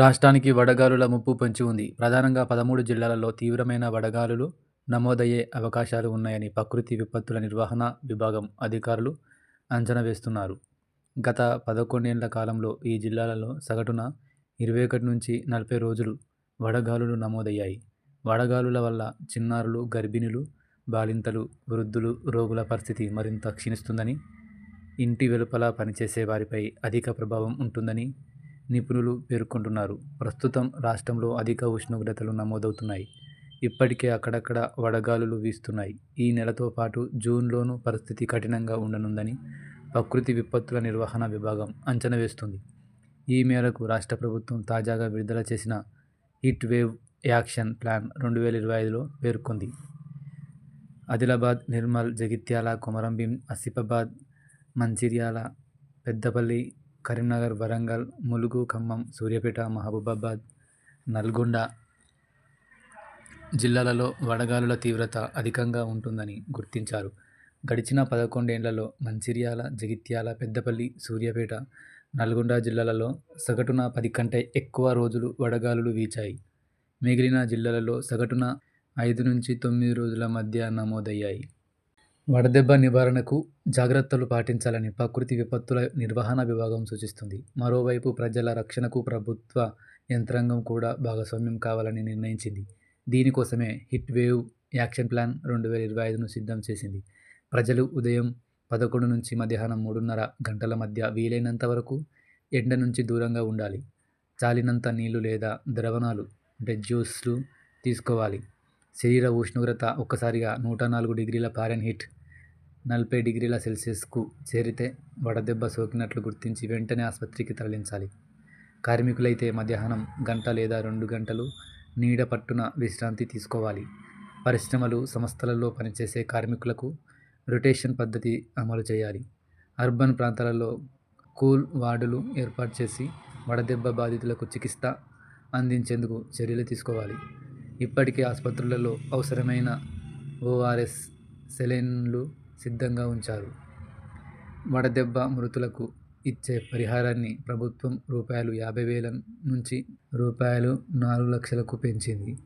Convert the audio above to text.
రాష్ట్రానికి వడగాలుల ముప్పు పొంచి ఉంది. ప్రధానంగా పదమూడు జిల్లాలలో తీవ్రమైన వడగాలులు నమోదయ్యే అవకాశాలు ఉన్నాయని ప్రకృతి విపత్తుల నిర్వహణ విభాగం అధికారులు అంచనా వేస్తున్నారు. గత పదకొండేళ్ళ కాలంలో ఈ జిల్లాలలో సగటున ఇరవై ఒకటి నుంచి నలభై రోజులు వడగాలులు నమోదయ్యాయి. వడగాలుల వల్ల చిన్నారులు, గర్భిణులు, బాలింతలు, వృద్ధులు, రోగుల పరిస్థితి మరింత క్షీణిస్తుందని, ఇంటి వెలుపల పనిచేసే వారిపై అధిక ప్రభావం ఉంటుందని నిపుణులు పేర్కొంటున్నారు. ప్రస్తుతం రాష్ట్రంలో అధిక ఉష్ణోగ్రతలు నమోదవుతున్నాయి. ఇప్పటికే అక్కడక్కడ వడగాలులు వీస్తున్నాయి. ఈ నెలతో పాటు జూన్లోనూ పరిస్థితి కఠినంగా ఉండనుందని ప్రకృతి విపత్తుల నిర్వహణ విభాగం అంచనా వేస్తుంది ఈ మేరకు రాష్ట్ర ప్రభుత్వం తాజాగా విడుదల చేసిన హిట్ వేవ్ యాక్షన్ ప్లాన్ రెండు వేల ఇరవై ఐదులో పేర్కొంది. ఆదిలాబాద్, నిర్మల్, జగిత్యాల, కొమరంభీం, ఆసిఫాబాద్, మంచిర్యాల, పెద్దపల్లి, కరీంనగర్, వరంగల్, ములుగు, ఖమ్మం, సూర్యాపేట, మహబూబాబాద్, నల్గొండ జిల్లాలలో వడగాలుల తీవ్రత అధికంగా ఉంటుందని గుర్తించారు. గడిచిన పదకొండేండ్లలో మంచిర్యాల, జగిత్యాల, పెద్దపల్లి, సూర్యాపేట, నల్గొండ జిల్లాలలో సగటున పది కంటే ఎక్కువ రోజులు వడగాలులు వీచాయి. మిగిలిన జిల్లాలలో సగటున ఐదు నుంచి తొమ్మిది రోజుల మధ్య నమోదయ్యాయి. వడదెబ్బ నివారణకు జాగ్రత్తలు పాటించాలని ప్రకృతి విపత్తుల నిర్వహణ విభాగం సూచిస్తుంది మరోవైపు ప్రజల రక్షణకు ప్రభుత్వ యంత్రాంగం కూడా భాగస్వామ్యం కావాలని నిర్ణయించింది. దీనికోసమే హిట్ వేవ్ యాక్షన్ ప్లాన్ రెండు వేల ఇరవై ఐదును సిద్ధం చేసింది. ప్రజలు ఉదయం పదకొండు నుంచి మధ్యాహ్నం మూడున్నర గంటల మధ్య వీలైనంత వరకు ఎండ నుంచి దూరంగా ఉండాలి. చాలినంత నీళ్ళు లేదా ద్రవణాలు (జ్యూస్లు) తీసుకోవాలి. శరీర ఉష్ణోగ్రత ఒక్కసారిగా నూట నాలుగు డిగ్రీల ఫారెన్హీట్ (నలభై డిగ్రీల సెల్సియస్)కు చేరితే వడదెబ్బ సోకినట్లు గుర్తించి వెంటనే ఆసుపత్రికి తరలించాలి. కార్మికులైతే మధ్యాహ్నం గంట లేదా రెండు గంటలు నీడ పట్టున విశ్రాంతి తీసుకోవాలి. పరిశ్రమలు, సంస్థలలో పనిచేసే కార్మికులకు రొటేషన్ పద్ధతి అమలు చేయాలి. అర్బన్ ప్రాంతాలలో కూల్ వార్డులు ఏర్పాటు చేసి వడదెబ్బ బాధితులకు చికిత్స అందించేందుకు చర్యలు తీసుకోవాలి. ఇప్పటికే ఆసుపత్రులలో అవసరమైన ఓఆర్ఎస్, సెలైన్లు సిద్ధంగా ఉంచారు. వడదెబ్బ మృతులకు ఇచ్చే పరిహారాన్ని ప్రభుత్వం రూపాయలు యాభై వేల నుంచి రూపాయలు నాలుగు లక్షలకు పెంచింది.